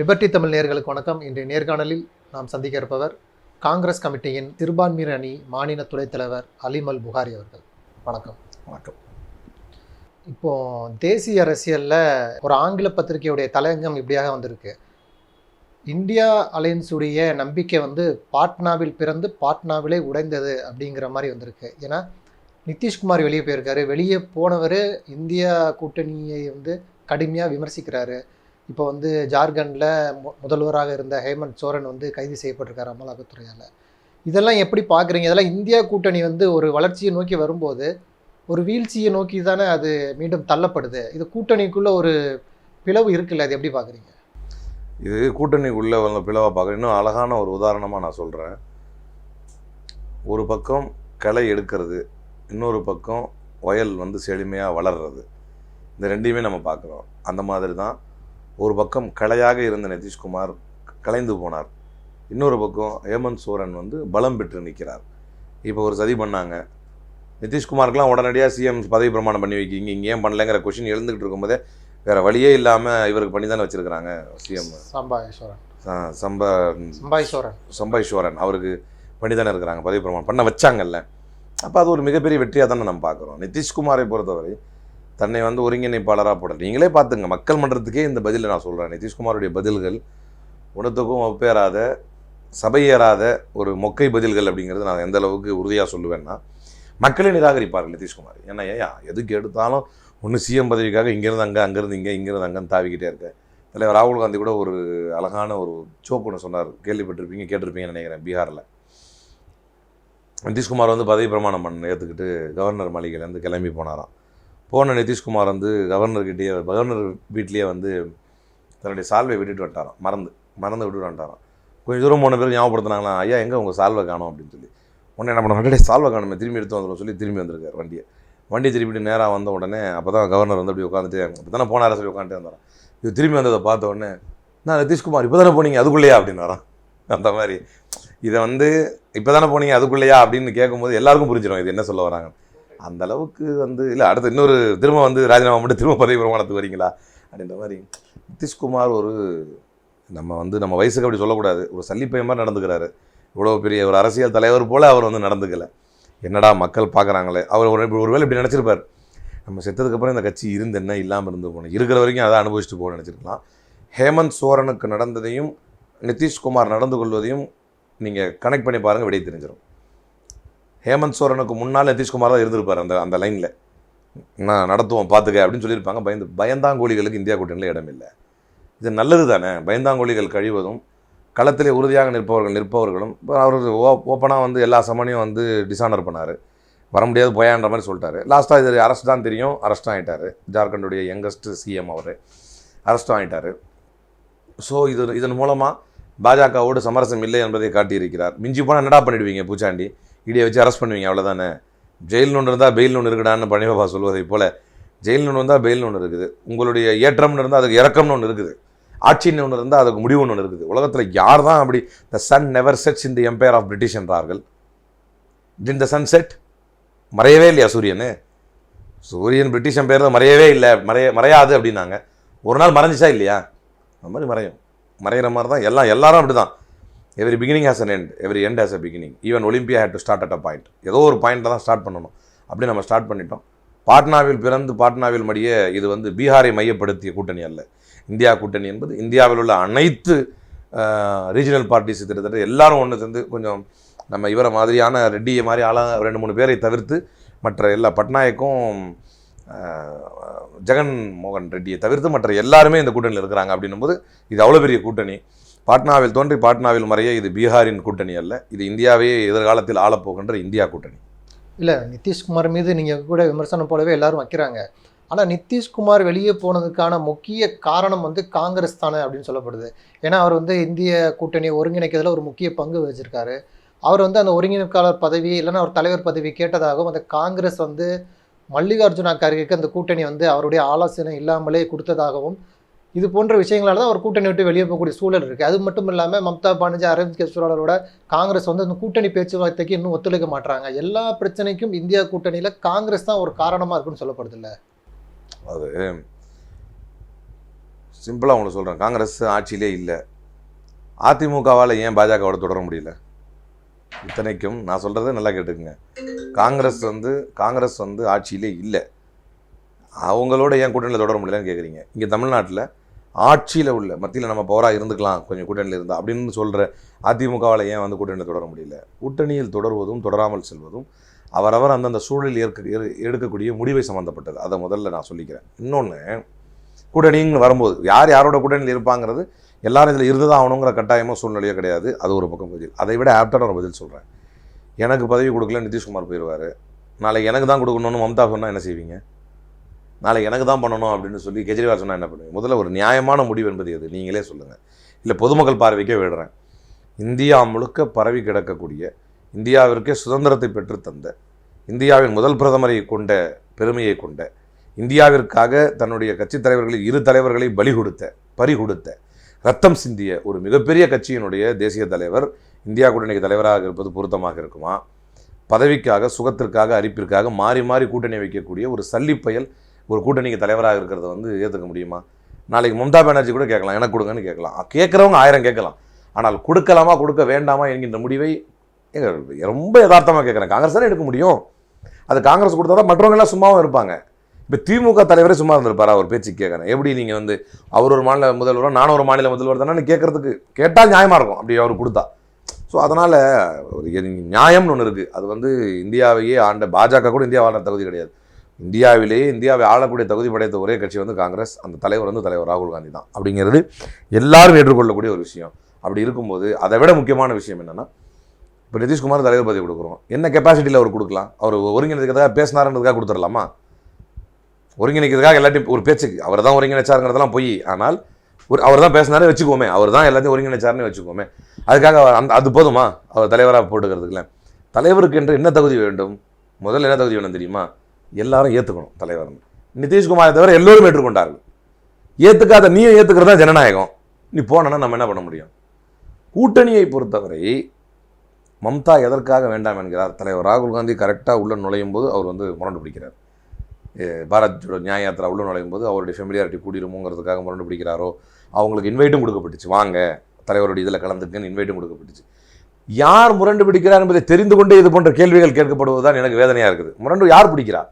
Liberty Tamil நேயர்களுக்கு வணக்கம். இன்றைய நேர்காணலில் நாம் சந்திக்க இருப்பவர் காங்கிரஸ் கமிட்டியின் சிறுபான்மையினர் அணி மாநில துணைத் தலைவர் அலிமல் புகாரி அவர்கள். வணக்கம். வணக்கம். இப்போ தேசிய அரசியலில் ஒரு ஆங்கில பத்திரிகையுடைய தலையங்கம் இப்படியாக வந்திருக்கு. இந்தியா அலையன்ஸுடைய நம்பிக்கை வந்து பாட்னாவில் பிறந்து பாட்னாவிலே உடைந்தது அப்படிங்கிற மாதிரி வந்திருக்கு. ஏன்னா நிதிஷ்குமார் வெளியே போயிருக்காரு. வெளியே போனவர் இந்தியா கூட்டணியை வந்து கடுமையாக விமர்சிக்கிறாரு. இப்போ வந்து ஜார்க்கண்டில் மு முதல்வராக இருந்த ஹேமந்த் சோரன் வந்து கைது செய்யப்பட்டிருக்காரு அமலாக்கத்துறையால். இதெல்லாம் எப்படி பார்க்குறீங்க? இதெல்லாம் இந்தியா கூட்டணி வந்து ஒரு வளர்ச்சியை நோக்கி வரும்போது ஒரு வீழ்ச்சியை நோக்கி தானே அது மீண்டும் தள்ளப்படுது. இது கூட்டணிக்குள்ளே ஒரு பிளவு இருக்குல்ல அது எப்படி பார்க்குறீங்க? இது கூட்டணிக்குள்ளே வந்த பிளவாக பார்க்குறேன் இன்னும் அழகான ஒரு உதாரணமாக நான் சொல்கிறேன் ஒரு பக்கம் களை எடுக்கிறது இன்னொரு பக்கம் வயல் வந்து செழுமையாக வளர்றது. இந்த ரெண்டையுமே நம்ம பார்க்குறோம். அந்த மாதிரி தான் ஒரு பக்கம் களையாக இருந்த நிதிஷ்குமார் கலைந்து போனார். இன்னொரு பக்கம் ஹேமந்த் சோரன் வந்து பலம் பெற்று நிற்கிறார். இப்போ ஒரு சதி பண்ணாங்க. நிதிஷ்குமாருக்கெலாம் உடனடியாக சிஎம் பதவி பிரமாணம் பண்ணி வைக்கிங்க இங்கே ஏன் பண்ணலைங்கிற கொஷின் எழுந்துகிட்டு இருக்கும்போதே வேறு வழியே இல்லாமல் இவருக்கு பண்ணி தானே வச்சுருக்கிறாங்க சிஎம் சம்பாயேஸ்வரன் சம்ப சம்பாயேஸ்வரன் சம்பைஸ்வரன் அவருக்கு பண்ணி தானே இருக்கிறாங்க பதவி பிரமாணம் பண்ண வச்சாங்கல்ல. அப்போ அது ஒரு மிகப்பெரிய வெற்றியாக தானே நம்ம பார்க்குறோம். நிதிஷ்குமாரை பொறுத்தவரை தன்னை வந்து ஒருங்கிணைப்பாளராக போட நீங்களே பார்த்துங்க மக்கள் மன்றத்துக்கே இந்த பதிலை நான் சொல்கிறேன் நிதிஷ்குமாருடைய பதில்கள் உணத்துக்கும் ஒப்பேறாத சபையேறாத ஒரு மொக்கை பதில்கள் அப்படிங்கிறது நான் எந்த அளவுக்கு உறுதியாக சொல்லுவேன்னா மக்களை நிராகரிப்பார்கள் நிதிஷ்குமார். ஏன்னா ஏயா எதுக்கு எடுத்தாலும் ஒன்று சிஎம் பதவிக்காக இங்கேருந்து அங்கே அங்கேருந்து இங்கே இங்கேருந்து அங்கேன்னு தாவிக்கிட்டே இருக்க. தலைவர் ராகுல் காந்தி கூட ஒரு அழகான ஒரு சோப்பு ஒன்று சொன்னார். கேள்விப்பட்டிருப்பீங்க கேட்டிருப்பீங்கன்னு நினைக்கிறேன் பீகாரில். நிதிஷ்குமார் வந்து பதவி பிரமாணம் பண்ண ஏற்றுக்கிட்டு கவர்னர் மாளிகையிலேருந்து கிளம்பி போனாராம். போன நிதிஷ்குமார் வந்து கவர்னர்கிட்டயே கவர்னர் வீட்லேயே வந்து தன்னுடைய சால்வை விட்டுட்டு வந்துட்டாராம். மறந்து மறந்து விட்டுட்டு வந்துட்டாராம். கொஞ்சம் தூரம் போன பேர் ஞாபகப்படுத்தினாங்களா ஐயா எங்கே உங்கள் சால்வை காணும்? அப்படின்னு சொல்லி. உடனே என்ன பண்ண வண்டியை சால்வை காணுமே திரும்பி எடுத்து வந்துடும் சொல்லி திரும்பி வந்திருக்காரு வண்டியை. வண்டி திருப்பிட்டு நேராக வந்த உடனே அப்போ தான் கவர்னர் வந்து அப்படி உட்காந்துட்டு அப்போ தானே போனார சொல்லி உட்காந்துட்டே இருந்தாராம். இது திரும்பி வந்ததை பார்த்த உடனே நான் நிதிஷ்குமார் இப்போ தானே போனீங்க அதுக்குள்ளேயா? அப்படின்னாராம். அந்த மாதிரி. இதை வந்து இப்போ தானே போனீங்க அதுக்குள்ளேயா? அப்படின்னு கேட்கும்போது எல்லாருக்கும் புரிஞ்சிடும் இது என்ன சொல்ல வராங்க அந்த அளவுக்கு வந்து இல்லை அடுத்து இன்னொரு திரும்ப வந்து ராஜினாமா மட்டும் திரும்ப பதவி பிரமாணத்துக்கு வரீங்களா? அப்படின்ற மாதிரி நிதிஷ்குமார் ஒரு நம்ம வந்து நம்ம வயசுக்கு அப்படி சொல்லக்கூடாது. ஒரு சல்லிப்பையன் மாதிரி நடந்துக்கிறாரு. இவ்வளோ பெரிய ஒரு அரசியல் தலைவர் போல் அவர் வந்து நடந்துக்கல. என்னடா மக்கள் பார்க்குறாங்களே? அவர் ஒரு வேளை இப்படி நினச்சிருப்பார். நம்ம செத்ததுக்கப்புறம் இந்த கட்சி இருந்து என்ன? இல்லாமல் இருந்து போகணும் இருக்கிற வரைக்கும் அதை அனுபவிச்சுட்டு போக நினச்சிருக்கலாம். ஹேமந்த் சோரனுக்கு நடந்ததையும் நிதிஷ்குமார் நடந்து கொள்வதையும் நீங்கள் கனெக்ட் பண்ணி பாருங்கள் விடை தெரிஞ்சிடும் ஹேமந்த் சோரனுக்கு முன்னால் நிதிஷ்குமார் தான் இருந்திருப்பார் அந்த அந்த லைனில் நான் நடத்துவோம் பார்த்துக்க அப்படின்னு சொல்லியிருப்பாங்க. பயந்து பயந்தாங்கோழிகளுக்கு இந்தியா கூட்டணியில் இடம் இல்லை. இது நல்லது தானே பயந்தாங்கோழிகள் கழிவதும் களத்திலே உறுதியாக நிற்பவர்கள் நிற்பவர்களும் இப்போ அவர் ஓ ஓப்பனாக வந்து எல்லா சமனையும் வந்து டிசானர் பண்ணார். வர முடியாது போயான்ற மாதிரி சொல்லிட்டாரு. லாஸ்ட்டாக இது அரெஸ்ட் தான் தெரியும் அரெஸ்ட் ஆகிட்டார் ஜார்க்கண்டுடைய யங்கஸ்ட் சிஎம் அவர் அரெஸ்ட்டும் ஆகிட்டார் ஸோ இது இதன் மூலமாக பாஜகவோடு சமரசம் இல்லை என்பதை காட்டியிருக்கிறார். மிஞ்சி போனால் என்னடா பண்ணிடுவீங்க பூச்சாண்டி? இடியை வச்சு அரெஸ்ட் பண்ணுவீங்க அவ்வளோதானே ஜெயில் ஒன்று இருந்தால் பெயில் ஒன்று இருக்குடான்னு பணிபாபா சொல்வதை போல் ஜெயில் ஒன்று இருந்தால் பெயில்னு ஒன்று இருக்குது. உங்களுடைய ஏற்றம்னு இருந்தால் அதுக்கு இறக்கம்னு ஒன்று இருக்குது. ஆட்சின்னு ஒன்று இருந்தால் அதுக்கு முடிவு ஒன்று இருக்குது. உலகத்தில் யார் தான் அப்படி the sun never sets in the empire of British என்றார்கள். டின் த சன் செட் மறையவே இல்லையா சூரியன்? சூரியன் பிரிட்டிஷ் எம்பையர் மறையவே இல்லை. மறைய மறையாது அப்படின்னாங்க. ஒரு நாள் மறைஞ்சிச்சா இல்லையா? அந்த மாதிரி மறையும். மறையிற மாதிரி தான். எல்லாம் எல்லாரும் அப்படி தான் every beginning has an end every end has a beginning even Olympia had to start at a point ஏதோ ஒரு பாயிண்ட்டில் தான் ஸ்டார்ட் பண்ணணும். அப்படி நம்ம ஸ்டார்ட் பண்ணிட்டோம். பாட்னாவில் பிறந்து பாட்னாவில் மடிய இது வந்து பீகாரை மையப்படுத்திய கூட்டணி அல்ல. இந்தியா கூட்டணி என்பது இந்தியாவில் உள்ள அனைத்து ரீஜனல் பார்ட்டிஸ் கிட்டத்தட்ட எல்லாரும் ஒன்று சேர்ந்து கொஞ்சம் நம்ம இவரை மாதிரியான ரெட்டியை மாதிரி ஆளாக ரெண்டு மூணு பேரை தவிர்த்து மற்ற எல்லா பட்நாயக்கும் ஜெகன் மோகன் ரெட்டியை தவிர்த்து மற்ற எல்லாருமே இந்த கூட்டணியில் இருக்கிறாங்க அப்படின்னும் போது இது அவ்வளோ பெரிய கூட்டணி. பாட்னாவில் தோன்றி பாட்னாவில் மறைய இது பீகாரின் கூட்டணி அல்ல. இது இந்தியாவே எதிர்காலத்தில் ஆளப்போகின்ற இந்தியா கூட்டணி. இல்லை நிதிஷ்குமார் மீது நீங்கள் கூட விமர்சனம் போலவே எல்லாரும் வைக்கிறாங்க. ஆனால் நிதிஷ்குமார் வெளியே போனதுக்கான முக்கிய காரணம் வந்து காங்கிரஸ் தானே அப்படின்னு சொல்லப்படுது. ஏன்னா அவர் வந்து இந்திய கூட்டணியை ஒருங்கிணைக்கிறதுல ஒரு முக்கிய பங்கு வகிச்சிருக்காரு. அவர் வந்து அந்த ஒருங்கிணைப்பாளர் பதவி இல்லைன்னா ஒரு தலைவர் பதவி கேட்டதாகவும் அந்த காங்கிரஸ் வந்து மல்லிகார்ஜுனா கார்கேக்கு அந்த கூட்டணி வந்து அவருடைய ஆலோசனை இல்லாமலே கொடுத்ததாகவும் இது போன்ற விஷயங்களால தான் அவர் கூட்டணி விட்டு வெளியே போகக்கூடிய சூழல் இருக்குது அது மட்டும் இல்லாமல் மம்தா பானர்ஜி அரவிந்த் கெஜ்ரிவாலோட காங்கிரஸ் வந்து அந்த கூட்டணி பேச்சுவார்த்தைக்கு இன்னும் ஒத்துழைக்க மாட்டாங்க எல்லா பிரச்சனைக்கும் இந்தியா கூட்டணியில் காங்கிரஸ் தான் ஒரு காரணமாக இருக்குன்னு சொல்லப்படுது இல்லை? அது சிம்பிளாக உங்களுக்கு சொல்கிறேன் காங்கிரஸ் ஆட்சியிலே இல்லை. அதிமுகவால் ஏன் பாஜகவோட தொடர முடியல? இத்தனைக்கும் நான் சொல்கிறத நல்லா கேட்டுக்குங்க. காங்கிரஸ் வந்து காங்கிரஸ் வந்து ஆட்சியிலே இல்லை. அவங்களோட ஏன் கூட்டணியில் தொடர முடியலன்னு கேட்குறீங்க இங்கே தமிழ்நாட்டில் ஆட்சியில் உள்ள மத்தியில் நம்ம பவராக இருந்துக்கலாம் கொஞ்சம் கூட்டணியில் இருந்தால் அப்படின்னு சொல்கிற அதிமுகவால் ஏன் வந்து கூட்டணியில் தொடர முடியல? கூட்டணியில் தொடர்வதும் தொடராமல் செல்வதும் அவரவர் அந்தந்த சூழலில் ஏற்க எடுக்கக்கூடிய முடிவை சம்மந்தப்பட்டது அதை முதல்ல நான் சொல்லிக்கிறேன். இன்னொன்று கூட்டணின்னு வரும்போது யார் யாரோட கூட்டணியில் இருப்பாங்கிறது எல்லாரும் இதில் இருந்து தான் ஆகணுங்கிற கட்டாயமோ சூழ்நிலையோ கிடையாது. அது ஒரு பக்கம் பதில். அதை விட ஆப்டான ஒரு பதில் சொல்கிறேன் எனக்கு பதவி கொடுக்கல நிதிஷ்குமார் போயிடுவார் நாளைக்கு எனக்கு தான் கொடுக்கணும்னு மம்தா சொன்னால் என்ன செய்வீங்க? நாளைக்கு எனக்கு தான் பண்ணணும் அப்படின்னு சொல்லி கெஜ்ரிவால் சொன்னால் என்ன பண்ணுவீங்க? முதல்ல ஒரு நியாயமான முடிவு என்பது எது? நீங்களே சொல்லுங்கள் இல்லை பொதுமக்கள் பார்வைக்கே விடுறேன். இந்தியா முழுக்க பரவி கிடக்கக்கூடிய இந்தியாவிற்கே சுதந்திரத்தை பெற்று தந்த இந்தியாவின் முதல் பிரதமரை கொண்ட பெருமையை கொண்ட இந்தியாவிற்காக தன்னுடைய கட்சித் தலைவர்களில் இரு தலைவர்களை பலி கொடுத்த பறி கொடுத்த ரத்தம் சிந்திய ஒரு மிகப்பெரிய கட்சியினுடைய தேசிய தலைவர் இந்தியா கூட்டணிக்கு தலைவராக இருப்பது பொருத்தமாக இருக்குமா? பதவிக்காக சுகத்திற்காக அரிப்பிற்காக மாறி மாறி கூட்டணி வைக்கக்கூடிய ஒரு சல்லிப்பயல் ஒரு கூட்டணிக்கு தலைவராக இருக்கிறத வந்து ஏற்றுக்க முடியுமா? நாளைக்கு மம்தா பானர்ஜி கூட கேட்கலாம். எனக்கு கொடுங்கன்னு கேட்கலாம். கேட்குறவங்க ஆயிரம் கேட்கலாம். ஆனால் கொடுக்கலாமா கொடுக்க வேண்டாமா என்கின்ற முடிவை ஏங்க, ரொம்ப யதார்த்தமாக கேட்குறேன். காங்கிரஸ் தானே எடுக்க முடியும்? அது காங்கிரஸ் கொடுத்தா தான் மற்றவங்க எல்லாம் சும்மாவும் இருப்பாங்க. இப்போ திமுக தலைவரே சும்மா இருந்திருப்பாரா? அவர் பேச்சு கேட்குறேன். எப்படி நீங்கள் வந்து அவர் ஒரு மாநில முதல்வரோ நானும் ஒரு மாநில முதல்வர் தானே கேட்கறதுக்கு கேட்டால் நியாயமாக இருக்கும். அப்படி அவர் கொடுத்தா. ஸோ அதனால் ஒரு நியாயம்னு ஒன்று இருக்குது அது வந்து இந்தியாவையே ஆண்ட பாஜக கூட இந்தியா வாழ்ற தகுதி கிடையாது. இந்தியாவிலேயே இந்தியாவை ஆளக்கூடிய தகுதி படைத்த ஒரே கட்சி வந்து காங்கிரஸ். அந்த தலைவர் வந்து தலைவர் ராகுல் காந்தி தான். அப்படிங்கிறது எல்லாரும் ஏற்றுக்கொள்ளக்கூடிய ஒரு விஷயம். அப்படி இருக்கும்போது அதை விட முக்கியமான விஷயம் என்னென்னா இப்போ நிதிஷ்குமார் தலைவர் பதவி கொடுக்குறோம். என்ன கெப்பாசிட்டியில் அவர் கொடுக்கலாம்? அவர் ஒருங்கிணைக்கிறதுக்காக பேசினாருன்றதுக்காக கொடுத்துடலாமா? ஒருங்கிணைக்கிறதுக்காக எல்லாத்தையும் ஒரு பேச்சுக்கு. அவர் தான் ஒருங்கிணைச்சாருங்கிறதெல்லாம் பொய். ஆனால் ஒரு அவர் தான் பேசினாரு வச்சுக்கோமே. அவர் தான் எல்லாத்தையும் ஒருங்கிணைச்சாருன்னு வச்சுக்கோமே. அதுக்காக அவர் அந்த அது போதுமா? அவர் தலைவராக போட்டுக்கிறதுக்குல தலைவருக்கு என்று என்ன தகுதி வேண்டும்? முதல்ல என்ன தகுதி வேணும் தெரியுமா? எல்லாரும் ஏற்றுக்கணும் தலைவர்னு. நிதிஷ்குமாரை தவிர எல்லோரும் ஏற்றுக்கொண்டார்கள். ஏற்றுக்காத நீயும் ஏற்றுக்கிறது தான் ஜனநாயகம். நீ போனனா நம்ம என்ன பண்ண முடியும்? கூட்டணியை பொறுத்தவரை மம்தா எதற்காக வேண்டாம் என்கிறார் தலைவர் ராகுல் காந்தி கரெக்டாக உள்ள நுழையும் போது அவர் வந்து முரண்டு பிடிக்கிறார். எ, பாரத் ஜோடோ நியாய யாத்திரா உள்ள நுழையும் போது அவருடைய ஃபெமிலியாரிட்டி கூடிருமோங்கிறதுக்காக முரண்டு பிடிக்கிறாரோ? அவங்களுக்கு இன்வைட்டும் கொடுக்கப்பட்டுச்சு. வாங்க தலைவருடைய இதில் கலந்துக்குன்னு இன்வைட்டும் கொடுக்கப்பட்டுச்சு. யார் முரண்டு பிடிக்கிறார் என்பதை தெரிந்து கொண்டே இது போன்ற கேள்விகள் கேட்கப்படுவதுதான் எனக்கு வேதனையாக இருக்குது. முரண்டு யார் பிடிக்கிறார்?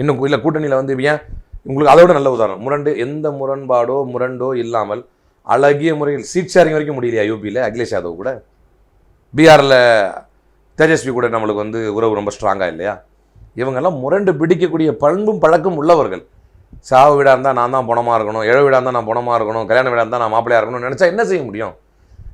இன்னும் இல்லை கூட்டணியில் வந்து ஏன்? உங்களுக்கு அதோட நல்ல உதாரணம். முரண்டு எந்த முரண்பாடோ முரண்டோ இல்லாமல் அழகிய முறையில் சீட் ஷேரிங் வரைக்கும் முடியலையா யூபியில் அகிலேஷ் யாதவ் கூட? பீகாரில் தேஜஸ்வி கூட நம்மளுக்கு வந்து உறவு ரொம்ப ஸ்ட்ராங்காக இல்லையா? இவங்கெல்லாம் முரண்டு பிடிக்கக்கூடிய பண்பும் பழக்கம் உள்ளவர்கள். சாவு வீடாக இருந்தால் நான் தான் பணமாக இருக்கணும் இழ வீடாக இருந்தால் நான் பணமாக இருக்கணும் கல்யாண வீடாக இருந்தால் நான் மாப்பிள்ளையாக இருக்கணும்னு நினச்சா என்ன செய்ய முடியும்?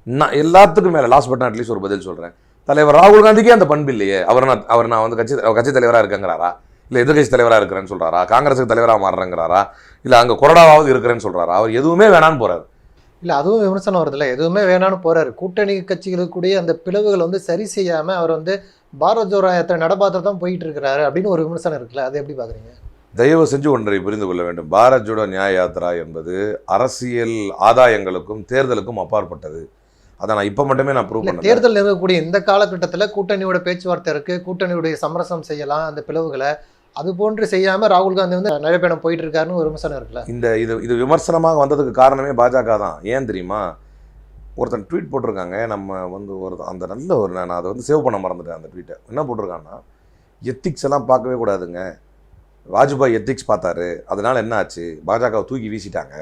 நான் எல்லாத்துக்கும் மேலே லாஸ்ட் பட் அட்லீஸ்ட் ஒரு பதில் சொல்கிறேன் தலைவர் ராகுல் காந்திக்கே அந்த பண்பு இல்லையே. அவர் நான் அவர் நான் வந்து கட்சி கட்சி தலைவராக இருக்கங்கிறாரா? இல்லை எதிர்கட்சி தலைவராக இருக்கிறேன்னு சொல்கிறாரா காங்கிரஸுக்கு தலைவராக மாறுறேங்கிறாரா? இல்லை அங்கே கொறடாவாவது இருக்கிறேன்னு சொல்கிறாரா அவர் எதுவுமே வேணான்னு போகிறார் இல்லை அதுவும் விமர்சனம் வருதுல்ல. எதுவுமே வேணான்னு போறாரு. கூட்டணி கட்சிகளுக்குடைய அந்த பிளவுகள் வந்து சரி செய்யாம அவர் வந்து பாரத் ஜோடோ யாத்திரை நடபாத்திரம் தான் போயிட்டு இருக்கிறாரு அப்படின்னு ஒரு விமர்சனம் இருக்குல்ல. அது எப்படி பாக்குறீங்க? தயவு செஞ்சு ஒன்றை புரிந்து கொள்ள வேண்டும். பாரத் ஜோடோ நியாய யாத்ரா என்பது அரசியல் ஆதாயங்களுக்கும் தேர்தலுக்கும் அப்பாற்பட்டது. அதை நான் இப்போ மட்டுமே நான் ப்ரூவ் பண்ணல. தேர்தல் நெருங்கக்கூடிய இந்த காலகட்டத்துல கூட்டணியோட பேச்சுவார்த்தை இருக்கு கூட்டணியுடைய சமரசம் செய்யலாம் அந்த பிளவுகளை அது போன்று செய்யாம ராகுல் காந்தி வந்து நடைபயணம் போயிட்டு இருக்காருன்னு ஒரு விமர்சனம் இருக்குல்ல. இந்த இது இது விமர்சனமாக வந்ததுக்கு காரணமே பாஜக தான். ஏன் தெரியுமா? ஒருத்தன் ட்வீட் போட்டிருக்காங்க நம்ம வந்து ஒரு அந்த நல்ல ஒரு நான் அதை வந்து சேவ் பண்ண மறந்துட்டேன் அந்த ட்வீட்டை என்ன போட்டிருக்காங்கன்னா எத்திக்ஸ் எல்லாம் பார்க்கவே கூடாதுங்க. வாஜ்பாய் எத்திக்ஸ் பார்த்தாரு. அதனால என்ன ஆச்சு? பாஜகவை தூக்கி வீசிட்டாங்க.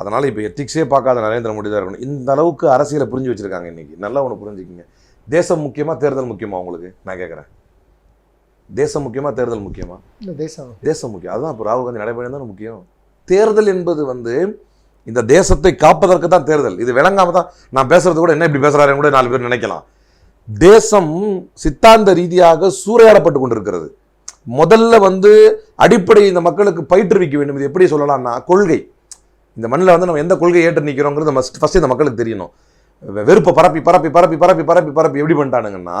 அதனால் இப்போ எத்திக்ஸே பார்க்காத நரேந்திர மோடி தான் இருக்கணும். இந்த அளவுக்கு அரசியலை புரிஞ்சு வச்சுருக்காங்க இன்றைக்கி நல்லா ஒன்று புரிஞ்சுக்கிங்க. தேசம் முக்கியமாக தேர்தல் முக்கியமா உங்களுக்கு? நான் கேட்குறேன் தேசம் முக்கியமா தேர்தல் முக்கியமா? இல்ல தேசம் தேசம் முக்கியம். அதுதான் இப்போ ராகுல் காந்தி நடைபயணம் தான் முக்கியம். தேர்தல் என்பது வந்து இந்த தேசத்தை காப்பதற்கு தான் தேர்தல். இது விளங்காம தான் நான் பேசுறது கூட என்ன இப்படி பேசுறாருன்னு கூட நாலு பேர் நினைக்கலாம். தேசம் சித்தாந்த ரீதியாக சூறையாடப்பட்டு கொண்டிருக்கிறது. முதல்ல வந்து அடிப்படை இந்த மக்களுக்கு பயிற்றுவிக்க வேண்டும். இது எப்படி சொல்லலாம்னா கொள்கை. இந்த மண்ணில் வந்து நம்ம எந்த கொள்கை ஏற்று நிற்கிறோங்கிறது மஸ்ட் ஃபஸ்ட்டு இந்த மக்களுக்கு தெரியணும். வெறுப்பை பரப்பி பரப்பி பரப்பி பரப்பி பரப்பி பரப்பி எப்படி பண்ணிட்டானுங்கன்னா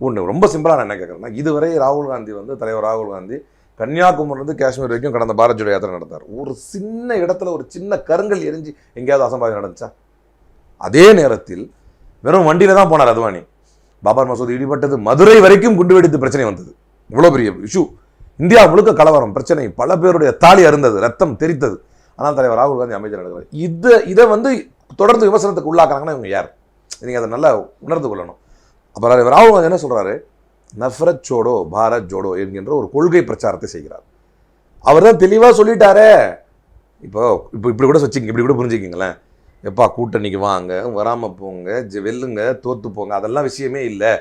ஒன்று ரொம்ப சிம்பிளாக நான் என்ன கேட்குறேன்னா இதுவரை ராகுல் காந்தி வந்து தலைவர் ராகுல் காந்தி கன்னியாகுமரிலேருந்து காஷ்மீர் வரைக்கும் கடந்த பாரத் ஜோடோ யாத்திரை நடத்தார் ஒரு சின்ன இடத்துல ஒரு சின்ன கருங்கல் எரிஞ்சு எங்கேயாவது அசம்பாவிதம் நடந்துச்சா? அதே நேரத்தில் வெறும் வண்டியில் தான் போனார் அத்வானி. பாபர் மசூதி இடிபட்டது மதுரை வரைக்கும் குண்டு வெடித்து பிரச்சனை வந்தது. இவ்வளோ பெரிய இஷ்யூ இந்தியா முழுக்க கலவரம் பிரச்சனை பல பேருடைய தாலி அருந்தது ரத்தம் தெரித்தது ஆனால் தலைவர் ராகுல் காந்தி அமைச்சர் நடக்கிறார். இது இதை வந்து தொடர்ந்து விமர்சனத்துக்கு உள்ளாக்குறாங்கன்னா இவங்க யார்? நீங்கள் அதை நல்லா உணர்ந்து கொள்ளணும். அப்புறம் ராகுல் காந்தி என்ன சொல்கிறாரு நஃபரத் ஜோடோ பாரத் ஜோடோ என்கின்ற ஒரு கொள்கை பிரச்சாரத்தை செய்கிறார். அவர் தான் தெளிவாக சொல்லிட்டாரே. இப்போ இப்போ இப்படி கூட வச்சுங்க இப்படி கூட புரிஞ்சுக்கிங்களேன். எப்பா கூட்டணிக்கு வாங்க வராமல் போங்க ஜெ- வெல்லுங்க தோற்று போங்க அதெல்லாம் விஷயமே இல்லை.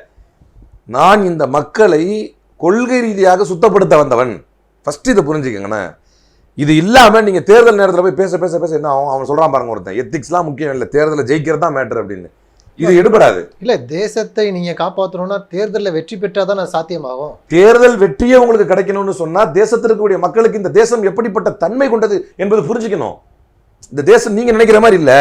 நான் இந்த மக்களை கொள்கை ரீதியாக சுத்தப்படுத்த வந்தவன். ஃபஸ்ட்டு இதை புரிஞ்சுக்கங்கண்ணே இது இல்லாமல் நீங்கள் தேர்தல் நேரத்தில் போய் பேச பேச பேச என்ன ஆகும்? அவன் சொல்கிறான் பாருங்க ஒருத்தன் எத்திக்ஸ்லாம் முக்கியம் இல்லை தேர்தலில் ஜெயிக்கிறது தான் மேட்டர் அப்படின்னு. இது எடுபடாது. இல்ல தேசத்தை நீங்க காப்பாற்றணும்னா தேர்தலில் வெற்றி பெற்றாதான் அது சாத்தியமாகும். தேர்தல் வெற்றியே உங்களுக்கு கிடைக்கணும்னு சொன்னா தேசத்தில் இருக்கக்கூடிய மக்களுக்கு இந்த தேசம் எப்படிப்பட்ட தன்மை கொண்டது என்பது புரிஞ்சுக்கணும். இந்த தேசம் நீங்க நினைக்கிற மாதிரி இல்ல.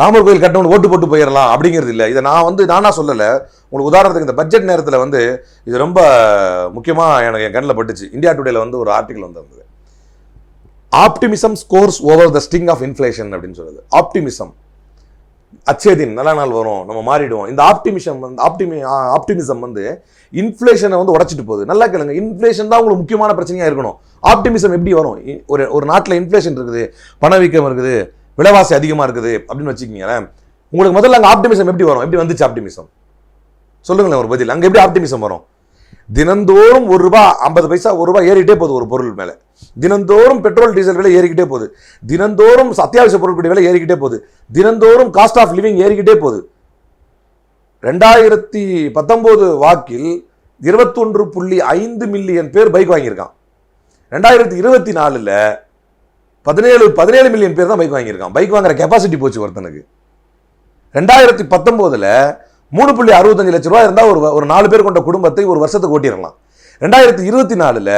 ராமர் கோயில் கட்டணும் ஓட்டு போட்டு போயிடலாம் அப்படிங்கிறது இல்ல. இதை நான் வந்து நானா சொல்லல. உங்களுக்கு உதாரணத்துக்கு இந்த பட்ஜெட் நேரத்துல வந்து இது ரொம்ப முக்கியமா எனக்கு என் கண்ணில் பட்டுச்சு. இந்தியா டுடேல வந்து ஒரு ஆர்டிகல் வந்திருந்தது. Optimism scores over the sting of inflation அப்படின்னு சொல்லுது ஆப்டிமிசம் அச்சேதின் நல்ல நாள் வரும் நம்ம மாறிடுவோம். இந்த ஆப்டிமிஷம் வந்து ஆப்டிமி ஆப்டிமிசம் வந்து இன்ஃப்ளேஷனை வந்து உடைச்சிட்டு போகுது. நல்லா கேளுங்க இன்ஃப்ளேஷன் தான் உங்களுக்கு முக்கியமான பிரச்சனையாக இருக்கணும். ஆப்டிமிசம் எப்படி வரும்? ஒரு ஒரு நாட்டில் இன்ஃப்ளேஷன் இருக்குது பணவீக்கம் இருக்குது விலைவாசி அதிகமாக இருக்குது அப்படின்னு வச்சுக்கிங்களேன். உங்களுக்கு முதல்ல அங்கே ஆப்டிமிசம் எப்படி வரும்? எப்படி வந்துச்சு ஆப்டிமிசம் சொல்லுங்களேன் ஒரு பதில். அங்கே எப்படி ஆப்டிமிசம் வரும்? தினந்தோறும் ஒரு ரூபா ஐம்பது பைசா ஒரு ரூபா ஏறிட்டே போகுது ஒரு பொருள் மேலே. தினந்தோறும் பெட்ரோல் டீசல் விலை ஏறிக்கிட்டே போகுது. தினந்தோறும் அத்தியாவசிய பொருட்களுடைய விலை ஏறிக்கிட்டே போகுது. தினந்தோறும் காஸ்ட் ஆஃப் லிவிங் ஏறிக்கிட்டே போகுது. ரெண்டாயிரத்தி பத்தொம்போது வாக்கில் இருபத்தொன்று புள்ளி ஐந்து மில்லியன் பேர் பைக் வாங்கியிருக்கான். ரெண்டாயிரத்தி இருபத்தி நாலில் பதினேழு பதினேழு மில்லியன் பேர் தான் பைக் வாங்கியிருக்கான். பைக் வாங்குற கெப்பாசிட்டி போச்சு ஒருத்தனுக்கு. ரெண்டாயிரத்தி பத்தொம்போதில் மூணு புள்ளி அறுபத்தஞ்சு லட்ச ரூபா இருந்தால் ஒரு ஒரு நாலு பேர் கொண்ட குடும்பத்தை ஒரு வருஷத்துக்கு ஓட்டிடலாம். ரெண்டாயிரத்தி இருபத்தி நாலில்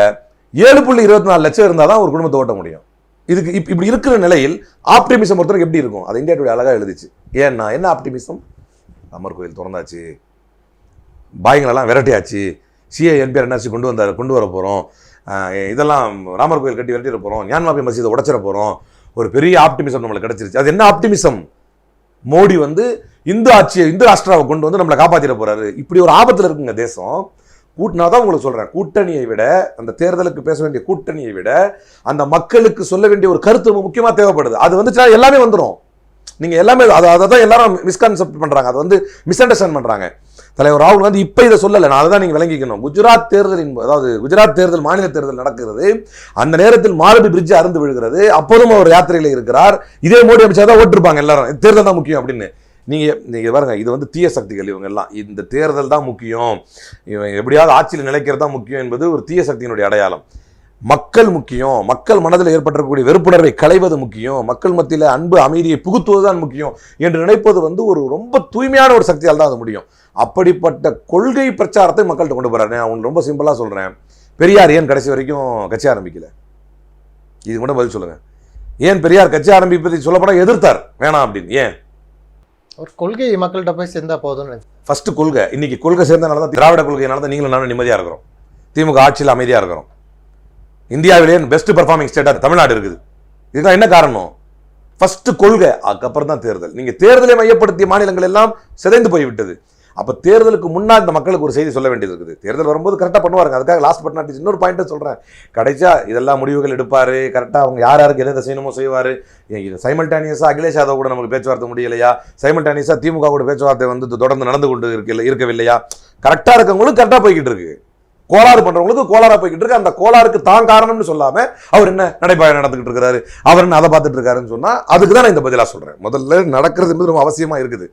ஏழு புள்ளி இருபத்தி நாலு லட்சம் இருந்தால் தான் ஒரு குடும்பத்தை ஓட்ட முடியும். இதுக்கு இப் இப்படி இருக்கிற நிலையில் ஆப்டிமிசம் ஒருத்தருக்கு எப்படி இருக்கும்? அது இந்தியா டுடே அழகாக எழுதிச்சு. ஏன்னா என்ன ஆப்டிமிசம்? அமர் கோயில் திறந்தாச்சு. பாய்களெல்லாம் விரட்டியாச்சு. சிஏ என்பிஆர் என்ஆர்சி கொண்டு வந்தார் கொண்டு வர போகிறோம் இதெல்லாம் ராமர் கோயில் கட்டி விரட்டிட போகிறோம் ஞான்மாபி மசீதை உடச்சிட போகிறோம் ஒரு பெரிய ஆப்டிமிசம் நம்மளுக்கு கிடச்சிருச்சு. அது என்ன ஆப்டிமிசம்? மோடி வந்து இந்து ஆட்சியை இந்து ராஷ்டிராவை கொண்டு வந்து நம்மளை காப்பாற்றிட போறாரு. இப்படி ஒரு ஆபத்தில் இருக்குங்க தேசம். கூட்டினா தான் உங்களுக்கு சொல்கிறேன் கூட்டணியை விட அந்த தேர்தலுக்கு பேச வேண்டிய கூட்டணியை விட அந்த மக்களுக்கு சொல்ல வேண்டிய ஒரு கருத்து ரொம்ப முக்கியமாக தேவைப்படுது. அது வந்துச்சுன்னா எல்லாமே வந்துடும் நீங்கள் எல்லாமே அதை அதை தான் எல்லாரும் மிஸ்கான்செப்ட் பண்ணுறாங்க அதை வந்து மிஸ் அண்டர்ஸ்டாண்ட் பண்ணுறாங்க தலைவர் ராகுல் காந்தி இப்போ இதை சொல்லலை. நான் அதை தான் நீங்கள் விளங்கிக்கணும். குஜராத் தேர்தலின் அதாவது குஜராத் தேர்தல் மாநில தேர்தல் நடக்கிறது. அந்த நேரத்தில் மாரபி பிரிட்ஜ் அறுந்து விழுகிறது. அப்போதும் அவர் யாத்திரையில் இருக்கிறார். இதே மோடி அமித்ஷா தான் ஓட்டிருப்பாங்க எல்லாரும். தேர்தல் தான் முக்கியம் அப்படின்னு. நீங்கள் நீங்கள் பாருங்கள் இது வந்து தீய சக்திகள் இவங்க எல்லாம். இந்த தேர்தல் தான் முக்கியம். இவன் எப்படியாவது ஆட்சியில் நிலைக்கிறது தான் முக்கியம் என்பது ஒரு தீய சக்தியினுடைய அடையாளம். மக்கள் முக்கியம். மக்கள் மனதில் ஏற்பட்டிருக்கக்கூடிய வெறுப்புணர்வை களைவது முக்கியம். மக்கள் மத்தியில் அன்பு அமைதியை புகுத்துவது தான் முக்கியம் என்று நினைப்பது வந்து ஒரு ரொம்ப தூய்மையான ஒரு சக்தியால் தான் அது முடியும். அப்படிப்பட்ட கொள்கை பிரச்சாரத்தை மக்கள்கிட்ட கொண்டு போகிறாரு நான் உங்களுக்கு ரொம்ப சிம்பிளாக சொல்கிறேன் பெரியார் ஏன் கடைசி வரைக்கும் கட்சி ஆரம்பிக்கல? இது கூட பதில் சொல்லுங்கள் ஏன் பெரியார் கட்சி ஆரம்பிப்பதை சொல்லப்பட எதிர்த்தார்? வேணாம் அப்படின்னு. ஏன்? ஒரு கொள்கை மக்கள்கிட்ட போய் சேர்ந்தா போதும்னு ஃபர்ஸ்ட் கொள்கை. இன்னைக்கு கொள்கை சேர்ந்தனால தான் திராவிட கொள்கையினால தான் நீங்களும் நானும் நிம்மதியாக இருக்கிறோம். திமுக ஆட்சியில் அமைதியா இருக்கிறோம். இந்தியாவிலேயே பெஸ்ட் பெர்ஃபார்மிங் ஸ்டேட்டாக தமிழ்நாடு இருக்குது. இதுதான் என்ன காரணம்? ஃபர்ஸ்ட் கொள்கை அதுக்கப்புறம் தான் தேர்தல். நீங்க தேர்தலை மையப்படுத்திய மாநிலங்கள் எல்லாம் சிதைந்து போய்விட்டது. அப்போ தேர்தலுக்கு முன்னால் இந்த மக்களுக்கு ஒரு செய்தி சொல்ல வேண்டியது இருக்குது. தேர்தல் வரும்போது கரெக்டாக பண்ணுவாருங்க. அதுக்காக லாஸ்ட் பட் நாட் இன்னொரு பாயிண்ட்டை சொல்கிறேன் கடைசியாக இதெல்லாம் முடிவுகள் எடுப்பார். கரெக்டாக அவங்க யார் யாருக்கு எதை செய்யணுமோ செய்வார். இது சைமல்டேனியஸாக அகிலேஷ் யாதவ் கூட நமக்கு பேச்சுவார்த்தை முடியலையா? சைமல்டேனியஸாக திமுக கூட பேச்சுவார்த்தை வந்து தொடர்ந்து நடந்து கொண்டு இருக்க இருக்கவில்லையா? கரெக்டாக இருக்கவங்களும் கரெக்டாக போய்கிட்டு இருக்கு. கோளாறு பண்றவங்களுக்கு கோளாறா போய்கிட்டு இருக்கு. அந்த கோளாறுக்கு தான் காரணம்னு சொல்லாம அவர் என்ன நடைபாயம் நடந்துகிட்டு இருக்கிறாரு அவர் என்ன அதை பார்த்துட்டு இருக்காருன்னு சொன்னா அதுக்கு தான் நான் இந்த பதிலாக சொல்றேன். முதல்ல நடக்கிறது என்பது ரொம்ப அவசியமா இருக்குது.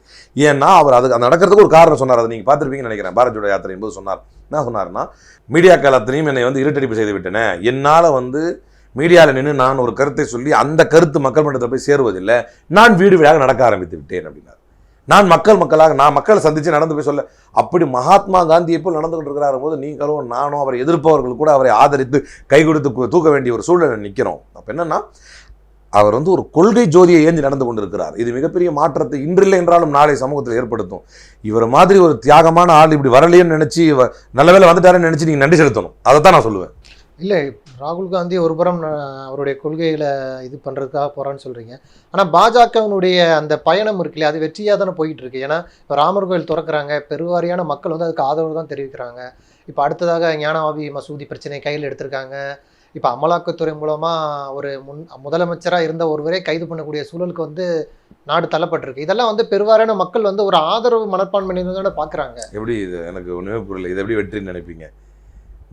ஏன்னா அவர் அது அந்த நடக்கிறதுக்கு ஒரு காரணம் சொன்னார். அதை நீங்க பார்த்துருப்பீங்கன்னு நினைக்கிறேன். பாரத் ஜோடோ யாத்திரை என்பது சொன்னார். என்ன சொன்னார்னா மீடியா காலத்திலையும் என்னை வந்து இருட்டடிப்பு செய்து விட்டேன். என்னால் வந்து மீடியாவில் நின்று நான் ஒரு கருத்தை சொல்லி அந்த கருத்து மக்கள் மன்றத்தில் போய் சேருவதில்லை. நான் வீடு வீடாக நடக்க ஆரம்பித்து விட்டேன் அப்படின்னார். நான் மக்கள் மக்களாக நான் மக்களை சந்தித்து நடந்து போய் சொல்ல அப்படி மகாத்மா காந்தியை போல் நடந்து கொண்டிருக்கிறார் போது நீங்களும் நானும் அவரை எதிர்ப்பவர்கள் கூட அவரை ஆதரித்து கை கொடுத்து தூக்க வேண்டிய ஒரு சூழ்நிலை நிற்கிறோம் அப்போ என்னன்னா அவர் வந்து ஒரு கொள்கை ஜோதியை ஏந்தி நடந்து கொண்டிருக்கிறார். இது மிகப்பெரிய மாற்றத்தை இன்றில்லை என்றாலும் நாளை சமூகத்தில் ஏற்படுத்தும். இவர் மாதிரி ஒரு தியாகமான ஆள் இப்படி வரலையேன்னு நினச்சி நல்ல வேலை வந்துட்டாருன்னு நினச்சி நீங்கள் நன்றி செலுத்தணும். அதை தான் நான் சொல்லுவேன். இல்லை ராகுல் காந்தி ஒரு புறம் அவருடைய கொள்கைகளை இது பண்ணுறதுக்காக போகிறான்னு சொல்கிறீங்க ஆனால் பாஜகவினுடைய அந்த பயணம் இருக்குல்லையா அது வெற்றியாக தானே போயிட்டு இருக்கு. ஏன்னா இப்போ ராமர் கோயில் திறக்கிறாங்க. பெருவாரியான மக்கள் வந்து அதுக்கு ஆதரவு தான் தெரிவிக்கிறாங்க. இப்போ அடுத்ததாக ஞானவாபி மசூதி பிரச்சனை கையில் எடுத்திருக்காங்க. இப்போ அமலாக்கத்துறை மூலமாக ஒரு முன் முதலமைச்சராக இருந்த ஒருவரே கைது பண்ணக்கூடிய சூழலுக்கு வந்து நாடு தள்ளப்பட்டிருக்கு. இதெல்லாம் வந்து பெருவாரியான மக்கள் வந்து ஒரு ஆதரவு மனப்பான்மையோட பார்க்குறாங்க எப்படி இது? எனக்கு ஒன்றுமே புரியல. இது எப்படி வெற்றின்னு நினைப்பீங்க?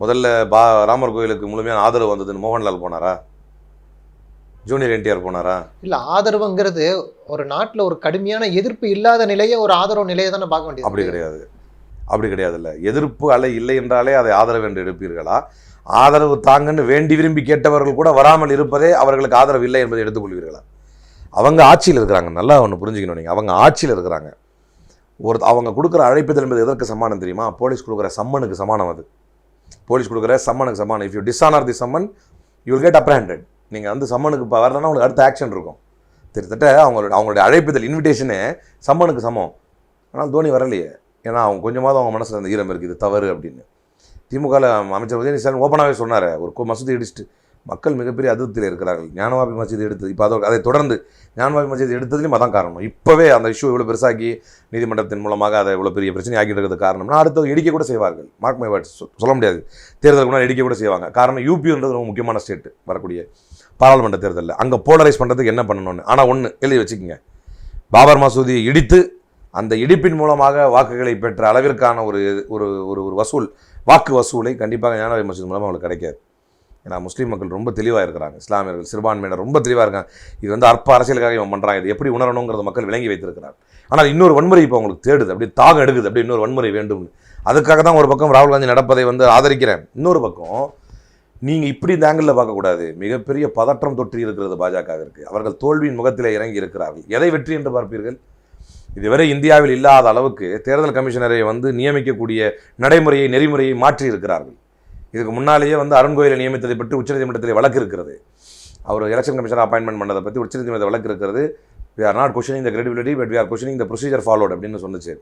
முதல்ல பா ராமர் கோயிலுக்கு முழுமையான ஆதரவு வந்ததுன்னு மோகன்லால் போனாரா? ஜூனியர் என்டிஆர் போனாரா? இல்லை ஆதரவுங்கிறது ஒரு நாட்டில் ஒரு கடுமையான எதிர்ப்பு இல்லாத நிலையை ஒரு ஆதரவு நிலையை தானே பார்க்க வேண்டியது. அப்படி கிடையாது. அப்படி கிடையாதுல்ல. எதிர்ப்பு அலை இல்லை என்றாலே அதை ஆதரவு என்று எடுப்பீர்களா? ஆதரவு தாங்கன்னு வேண்டி விரும்பி கேட்டவர்கள் கூட வராமல் இருப்பதே அவர்களுக்கு ஆதரவு இல்லை என்பதை எடுத்துக்கொள்வீர்களா? அவங்க ஆட்சியில் இருக்கிறாங்க. நல்லா ஒன்று புரிஞ்சுக்கணும் நீங்கள் அவங்க ஆட்சியில் இருக்கிறாங்க. ஒரு அவங்க கொடுக்குற அழைப்புதல் என்பது எதற்கு சமானம் தெரியுமா? போலீஸ் கொடுக்குற சம்மனுக்கு சமானம் அது. போலீஸ் கொடுக்குற சம்மனுக்கு summon. If you dishonour the summon you get apprehended நீங்கள் வந்து சம்மனுக்கு இப்போ வரலன்னா உங்களுக்கு அடுத்த ஆக்ஷன் இருக்கும். கிட்டத்தட்ட அவங்களோட அவங்களுடைய அழைப்புதல் இன்விடேஷனே சம்மனுக்கு சமம். ஆனால் தோனி வரலையே. ஏன்னா அவங்க கொஞ்சமாவது அவங்க மனசில் அந்த ஈரம் இருக்குது தவறு அப்படின்னு. திமுகவில் அமைச்சர் உதயநிதி ஸ்டாலின் ஓப்பனாகவே சொன்னார். ஒரு கு- மசூதி இடிச்சுட்டு மக்கள் மிகப்பெரிய அதிருப்தியில் இருக்கிறார்கள். ஞானவாபி மசீது எடுத்தது இப்போ அதோ அதை தொடர்ந்து ஞானவாபி மசீது எடுத்ததுலையும் அதான் காரணம். இப்போவே அந்த இஷ்யூ இவ்வளோ பெருசாக்கி நீதிமன்றத்தின் மூலமாக அதை இவ்வளோ பெரிய பிரச்சனை ஆக்கிட்டு இருக்கிறது காரணம்னா அடுத்தது இடிக்க கூட செய்வார்கள். மார்க் மை வேர்ட்ஸ் சொல்ல முடியாது. தேர்தலுக்கு முன்னாடி இடிக்க கூட செய்வாங்க. காரணம் யூபின்றது ரொம்ப முக்கியமான ஸ்டேட் வரக்கூடிய பாராளுமன்ற தேர்தலில். அங்கே போலரைஸ் பண்ணுறதுக்கு என்ன பண்ணணும்னு? ஆனால் ஒன்று எழுதி வச்சுக்கோங்க. பாபர் மசூதியை இடித்து அந்த இடிப்பின் மூலமாக வாக்குகளை பெற்ற அளவிற்கான ஒரு ஒரு ஒரு ஒரு வசூல் வாக்கு வசூலை கண்டிப்பாக ஞானவாபி மசூதி மூலமாக அவங்களுக்கு கிடைக்காது. ஏன்னா முஸ்லீம் மக்கள் ரொம்ப தெளிவாக இருக்கிறாங்க. இஸ்லாமியர்கள் சிறுபான்மையினர் ரொம்ப தெளிவாக இருக்காங்க. இது வந்து அற்ப அரசியலுக்காக இவன் பண்ணுறாங்க இது எப்படி உணரணுங்கிறத மக்கள் விளங்கி வைத்திருக்கிறார். ஆனால் இன்னொரு வன்முறை இப்போ அவங்களுக்கு தேடுது. அப்படி தாகம் எடுக்குது. அப்படி இன்னொரு வன்முறை வேண்டும்னு அதுக்காக தான் ஒரு பக்கம் ராகுல் காந்தி நடப்பதை வந்து ஆதரிக்கிறேன். இன்னொரு பக்கம் நீங்கள் இப்படி இந்த ஆங்கிளில் பார்க்கக்கூடாது. மிகப்பெரிய பதற்றம் தொற்றி இருக்கிறது பாஜகவிற்கு. அவர்கள் தோல்வியின் முகத்தில் இறங்கி இருக்கிறார்கள். எதை வெற்றி என்று பார்ப்பீர்கள்? இதுவரை இந்தியாவில் இல்லாத அளவுக்கு தேர்தல் கமிஷனரை வந்து நியமிக்கக்கூடிய நடைமுறையை நெறிமுறையை மாற்றி இருக்கிறார்கள். இதுக்கு முன்னாலேயே வந்து அருண் கோயிலை நியமித்ததை பற்றி உச்சநீதிமன்றத்தில் வழக்கு இருக்கிறது. அவர் எலெக்ஷன் கமிஷன் அப்பாயின்மெண்ட் பண்ணதை பற்றி உச்சநீதிமன்றத்தில் வழக்கு இருக்கிறது. We are not questioning the credibility but we are questioning the procedure followed அப்படின்னு சொன்னிச்சு.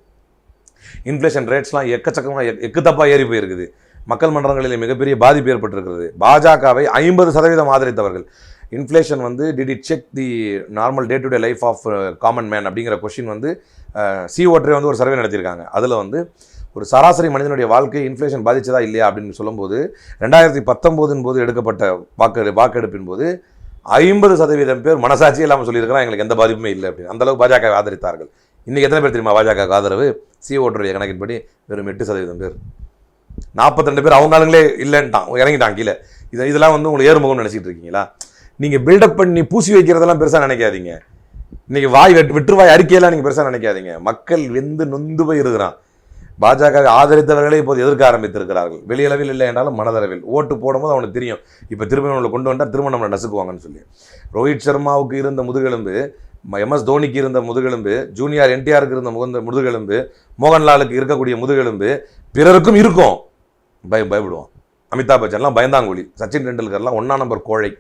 இன்ஃப்ளேஷன் ரேட்ஸ்லாம் எக்கச்சக்கமாக எக்குத்தப்பாக ஏறி போயிருக்குது. மக்கள் மன்றங்களில் மிகப்பெரிய பாதிப்பு ஏற்பட்டிருக்கிறது. பாஜகவை ஐம்பது சதவீதம் ஆதரித்தவர்கள். இன்ஃப்ளேஷன் வந்து did it check the normal day to day life of common man அப்படிங்கிற கொஷின் வந்து uh, சி ஓட்டரே வந்து ஒரு சர்வே நடத்தியிருக்காங்க. அதில் வந்து ஒரு சராசரி மனிதனுடைய வாழ்க்கை இன்ஃப்ளேஷன் பாதிச்சதா இல்லையா அப்படின்னு சொல்லும்போது ரெண்டாயிரத்தி பத்தொம்போதின் போது எடுக்கப்பட்ட வாக்கு வாக்கெடுப்பின் போது ஐம்பது சதவீதம் பேர் மனசாட்சி இல்லாமல் சொல்லியிருக்கிறான் எங்களுக்கு எந்த பாதிப்புமே இல்லை அப்படின்னு. அந்தளவுக்கு பாஜக ஆதரித்தார்கள். இன்றைக்கி எத்தனை பேர் தெரியுமா பாஜக ஆதரவு? சி ஓட்டருடைய கணக்கின்படி வெறும் எட்டு சதவீதம் பேர். நாற்பத்திரெண்டு பேர் அவங்க ஆளுங்களே இல்லைன்ட்டான். இறங்கிட்டான் கீழே. இது இதெல்லாம் வந்து உங்களுக்கு ஏறுமுகம்னு நினச்சிட்டு இருக்கீங்களா? நீங்கள் பில்டப் பண்ணி பூசி வைக்கிறதெல்லாம் பெருசாக நினைக்காதீங்க. இன்றைக்கி வாய் வெட் வெற்று வாய் அறிக்கையெல்லாம் நீங்கள் பெருசாக நினைக்காதீங்க. மக்கள் வெந்து நொந்து போய் இருக்கிறான். பாஜக ஆதரித்தவர்களே இப்போது எதிர்க்க ஆரம்பித்திருக்கிறார்கள். வெளியளவில் இல்லை என்றாலும் மனதளவில். ஓட்டு போடும்போது அவனுக்கு தெரியும். இப்போ திரும்ப நம்மளை கொண்டு வந்தால் திரும்ப நம்மளை நசுக்குவாங்கன்னு சொல்லி. ரோஹித் சர்மாவுக்கு இருந்த முதுகெலும்பு எம்எஸ் தோனிக்கு இருந்த முதுகெலும்பு ஜூனியர் என்டிஆருக்கு இருந்த முகந்த முதுகெலும்பு மோகன்லாலுக்கு இருக்கக்கூடிய முதுகெலும்பு பிறருக்கும் இருக்கும். பய பயப்படுவான். அமிதாப் பச்சன்லாம் பயந்தாங்குழி. சச்சின் டெண்டுல்கர்லாம் ஒன்றா நம்பர் கோழை.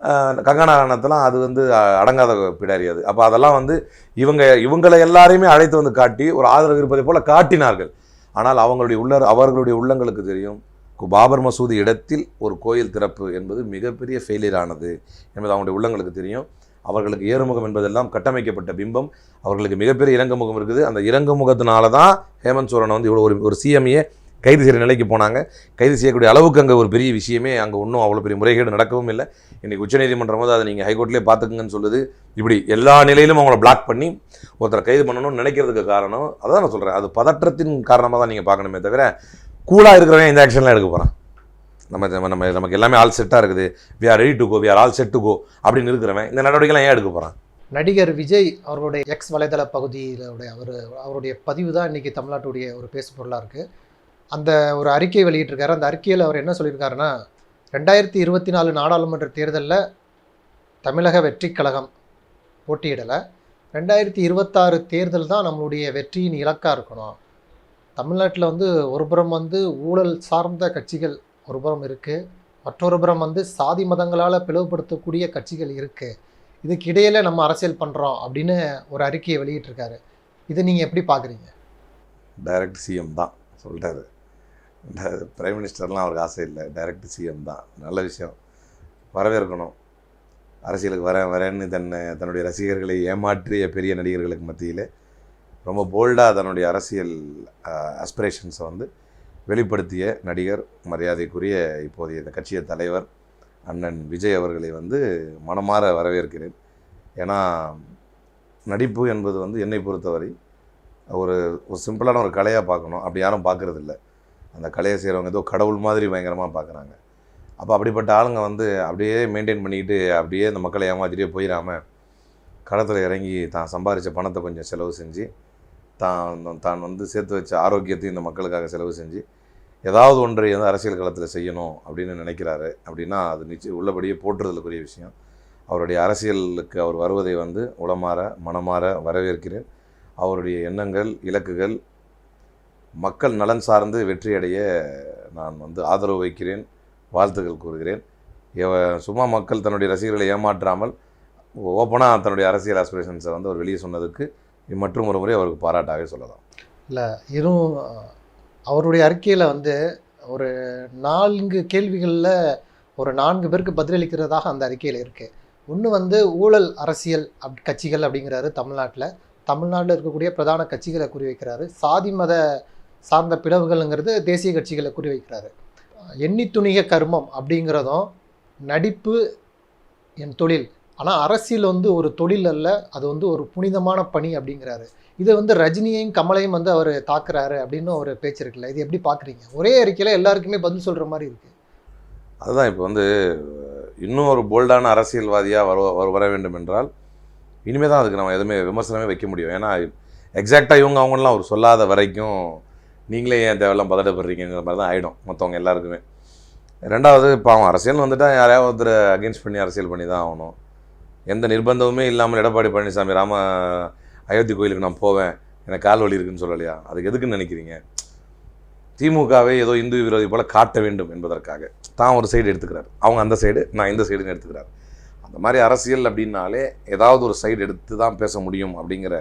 கங்கனா ரனத்தெல்லாம் அது வந்து அடங்காத பிடாரி அது. அப்போ அதெல்லாம் வந்து இவங்க இவங்களை எல்லாரையுமே அழைத்து வந்து காட்டி ஒரு ஆதரவு இருப்பதை போல் காட்டினார்கள். ஆனால் அவங்களுடைய உள்ள அவர்களுடைய உள்ளங்களுக்கு தெரியும் கு- பாபர் மசூதி இடத்தில் ஒரு கோயில் திறப்பு என்பது மிகப்பெரிய ஃபெயிலியர் ஆனது என்பது அவங்களுடைய உள்ளங்களுக்கு தெரியும். அவர்களுக்கு ஏறுமுகம் என்பதெல்லாம் கட்டமைக்கப்பட்ட பிம்பம். அவர்களுக்கு மிகப்பெரிய இறங்குமுகம் இருக்குது. அந்த இறங்குமுகத்தினால தான் ஹேமந்த் சோரனை வந்து இவ்வளோ ஒரு ஒரு சிஎம்ஏ கைது செய்கிற நிலைக்கு போனாங்க. கைது செய்யக்கூடிய அளவுக்கு அங்கே ஒரு பெரிய விஷயமே அங்கே ஒன்றும் அவ்வளோ பெரிய முறைகேடு நடக்கவும் இல்லை. இன்றைக்கி உச்சநீதிமன்றம் போது அதை நீங்கள் ஹைகோர்ட்லேயே பார்த்துக்குங்கன்னு சொல்லுது. இப்படி எல்லா நிலையிலும் அவங்கள பிளாக் பண்ணி ஒருத்தரை கைது பண்ணணும்னு நினைக்கிறதுக்கு காரணம் அதான் நான் சொல்கிறேன் அது பதற்றத்தின் காரணமாக தான் நீங்கள் பார்க்கணுமே தவிர கூலாக இருக்கிறவன் இந்த ஆக்ஷன்லாம் எடுக்க போகிறான் நம்ம நம்ம நமக்கு எல்லாமே ஆல் செட்டாக இருக்குது. We are ready to go we are all set to go அப்படின்னு இருக்கிறவன் இந்த நடவடிக்கைலாம் ஏன் எடுக்க போகிறான் நடிகர் விஜய் அவர்களுடைய எக்ஸ் வலைதள பகுதியில் அவர் அவருடைய பதிவு தான் இன்றைக்கி தமிழ்நாட்டுடைய ஒரு பேசு பொருளாக இருக்குது அந்த ஒரு அறிக்கை வெளியிட்டிருக்காரு. அந்த அறிக்கையில் அவர் என்ன சொல்லியிருக்காருன்னா ரெண்டாயிரத்தி இருபத்தி நாலு நாடாளுமன்ற தேர்தலில் தமிழக வெற்றி கழகம் போட்டியிடலை. ரெண்டாயிரத்தி இருபத்தாறு தேர்தல் தான் நம்மளுடைய வெற்றியின் இலக்காக இருக்கணும். தமிழ்நாட்டில் வந்து ஒரு புறம் வந்து ஊழல் சார்ந்த கட்சிகள் ஒரு புறம் இருக்குது மற்றொரு புறம் வந்து சாதி மதங்களால் பிளவுபடுத்தக்கூடிய கட்சிகள் இருக்குது இதுக்கு நம்ம அரசியல் பண்ணுறோம் அப்படின்னு ஒரு அறிக்கையை வெளியிட்டிருக்காரு. இதை நீங்கள் எப்படி பார்க்குறீங்க டைரக்ட் சிஎம் தான் சொல்கிறாரு பிரைம் மினிஸ்டர்லாம் அவருக்கு ஆசை இல்லை. டைரக்ட் சிஎம் தான். நல்ல விஷயம். வரவேற்கணும். அரசியலுக்கு வரேன் வரேன்னு தன்னை தன்னுடைய ரசிகர்களை ஏமாற்றிய பெரிய நடிகர்களுக்கு மத்தியில் ரொம்ப போல்டாக தன்னுடைய அரசியல் அஸ்பிரேஷன்ஸை வந்து வெளிப்படுத்திய நடிகர் மரியாதைக்குரிய இப்போதைய இந்த கட்சிய தலைவர் அண்ணன் விஜய் அவர்களை வந்து மனமாற வரவேற்கிறேன். ஏன்னா நடிப்பு என்பது வந்து என்னை பொறுத்தவரை ஒரு ஒரு சிம்பிளான ஒரு கலையாக பார்க்கணும். அப்படி யாரும் பார்க்கறது அந்த கலையை செய்கிறவங்க ஏதோ கடவுள் மாதிரி பயங்கரமாக பார்க்குறாங்க அப்போ அப்படிப்பட்ட ஆளுங்க வந்து அப்படியே மெயின்டைன் பண்ணிக்கிட்டு அப்படியே இந்த மக்களை ஏமாற்றிட்டே போயிடாமல் களத்தில் இறங்கி தான் சம்பாதிச்ச பணத்தை கொஞ்சம் செலவு செஞ்சு தான் தான் வந்து சேர்த்து வச்ச ஆரோக்கியத்தையும் இந்த மக்களுக்காக செலவு செஞ்சு ஏதாவது ஒன்றை வந்து அரசியல் களத்தில் செய்யணும் அப்படின்னு நினைக்கிறாரு அப்படின்னா அது நிச்சயம் உள்ளபடியே போற்றுதலுக்குரிய விஷயம். அவருடைய அரசியலுக்கு அவர் வருவதை வந்து உளமாற மனமாற வரவேற்கிறேன். அவருடைய எண்ணங்கள் இலக்குகள் மக்கள் நலன் சார்ந்து வெற்றியடைய நான் வந்து ஆதரவு வைக்கிறேன் வாழ்த்துக்கள் கூறுகிறேன். சும்மா மக்கள் தன்னுடைய ரசிகர்களை ஏமாற்றாமல் ஓப்பனாக தன்னுடைய அரசியல் ஆஸ்பிரேஷன்ஸை வந்து அவர் வெளியே சொன்னதுக்கு மற்றும் ஒரு முறை அவருக்கு பாராட்டாகவே சொல்லலாம். இல்லை இதுவும் அவருடைய அறிக்கையில் வந்து ஒரு நான்கு கேள்விகளில் ஒரு நான்கு பேருக்கு பதிலளிக்கிறதாக அந்த அறிக்கையில் இருக்குது ஒன்று வந்து ஊழல் அரசியல் அப் கட்சிகள் அப்படிங்கிறாரு தமிழ்நாட்டில். தமிழ்நாட்டில் இருக்கக்கூடிய பிரதான கட்சிகளை குறி வைக்கிறாரு சாதி மத சார்ந்த பிளவுகள்ங்கிறது தேசிய கட்சிகளை குறி வைக்கிறாரு எண்ணி துணிக கர்மம் அப்படிங்கிறதும் நடிப்பு என் தொழில். ஆனால் அரசியல் வந்து ஒரு தொழில் அல்ல அது வந்து ஒரு புனிதமான பணி அப்படிங்கிறாரு. இதை வந்து ரஜினியையும் கமலையும் வந்து அவர் தாக்குறாரு அப்படின்னு ஒரு பேச்சு இருக்குல்ல இது எப்படி பார்க்குறீங்க ஒரே அறிக்கையில் எல்லாருக்குமே பதில் சொல்கிற மாதிரி இருக்குது அதுதான் இப்போ வந்து இன்னும் ஒரு போல்டான அரசியல்வாதியாக வர வர வர வேண்டும் என்றால் இனிமேல் தான் அதுக்கு நம்ம எதுவுமே விமர்சனமே வைக்க முடியும். ஏன்னா எக்ஸாக்டாக இவங்க அவங்களாம் அவர் சொல்லாத வரைக்கும் நீங்களே ஏன் தேவையெல்லாம் பதட்டப்படுறீங்கிற மாதிரி தான் ஆகிடும் மற்றவங்க எல்லாருக்குமே. ரெண்டாவது பாவம் அரசியல் வந்துட்டால் யாரையாவது ஒருத்தர் அகெயின்ஸ்ட் பண்ணி அரசியல் பண்ணி தான் ஆகணும். எந்த நிர்பந்தமுமே இல்லாமல் எடப்பாடி பழனிசாமி ராம அயோத்தி கோயிலுக்கு நான் போவேன் எனக்கு கால் வலி இருக்குன்னு சொல்லலையா? அதுக்கு எதுக்குன்னு நினைக்கிறீங்க? திமுகவை ஏதோ இந்து விரோதி போல் காட்ட வேண்டும் என்பதற்காக. தான் ஒரு சைடு எடுத்துக்கிறார். அவங்க அந்த சைடு நான் இந்த சைடுன்னு எடுத்துக்கிறார். அந்த மாதிரி அரசியல் அப்படின்னாலே ஏதாவது ஒரு சைடு எடுத்து தான் பேச முடியும் அப்படிங்கிற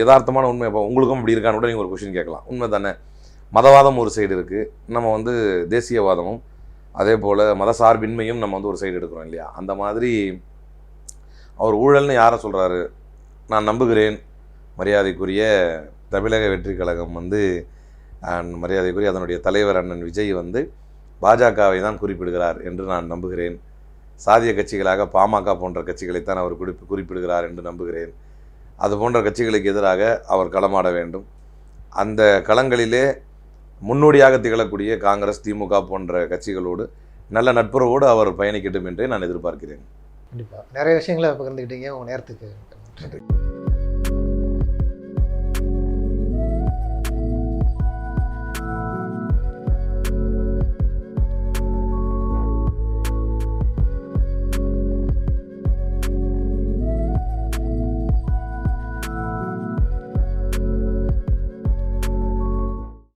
யதார்த்தமான உண்மை இப்போ உங்களுக்கும் அப்படி இருக்கான்னு கூட நீங்கள் ஒரு கொஷின் கேட்கலாம். உண்மை தானே? மதவாதம் ஒரு சைடு இருக்குது நம்ம வந்து தேசியவாதமும் அதே போல் மதசார்பின்மையும் நம்ம வந்து ஒரு சைடு எடுக்கிறோம் இல்லையா? அந்த மாதிரி அவர் ஊழல்னு யாரை சொல்கிறாரு நான் நம்புகிறேன். மரியாதைக்குரிய தமிழக வெற்றி கழகம் வந்து மரியாதைக்குரிய அதனுடைய தலைவர் அண்ணன் விஜய் வந்து பாஜகவை தான் குறிப்பிடுகிறார் என்று நான் நம்புகிறேன். சாதிய கட்சிகளாக பாமக போன்ற கட்சிகளைத்தான் அவர் குறிப்பு குறிப்பிடுகிறார் என்று நம்புகிறேன். அது போன்ற கட்சிகளுக்கு எதிராக அவர் களமாட வேண்டும். அந்த களங்களிலே முன்னோடியாக திகழக்கூடிய காங்கிரஸ் திமுக போன்ற கட்சிகளோடு நல்ல நட்புறவோடு அவர் பயணிக்கட்டும் என்றே நான் எதிர்பார்க்கிறேன். கண்டிப்பாக நிறைய விஷயங்களை பகிர்ந்துக்கிட்டீங்க. உங்கள் நேரத்துக்கு நன்றி.